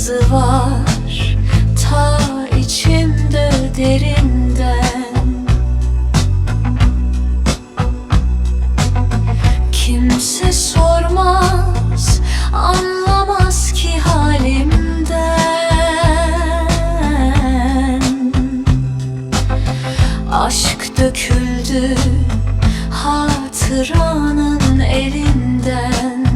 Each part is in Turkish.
sızı var. Ta içimde derinden. Kimse sormaz anlamaz ki halimden. Aşk döküldü hatıranın elinden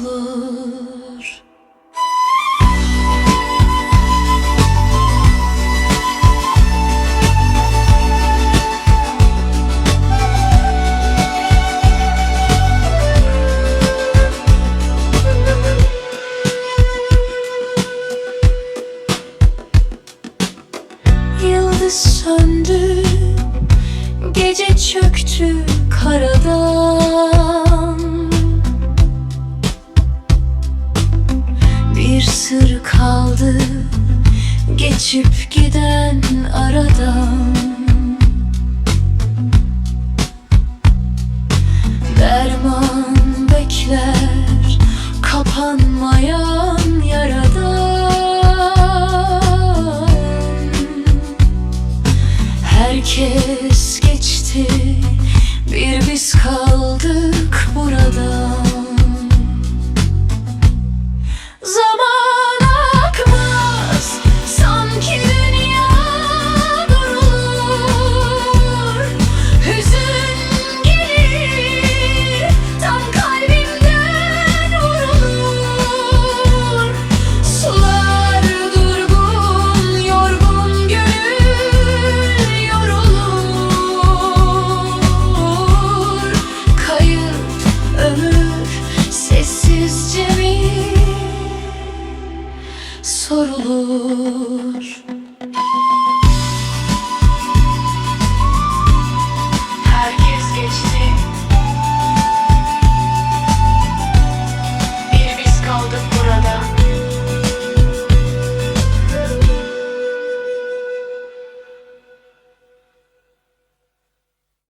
Yıldız söndü Gece çöktü karadan kaldı Geçip giden aradan. Derman bekler Kapanmayan yaradan. Herkes geçti Bir biz kaldık olur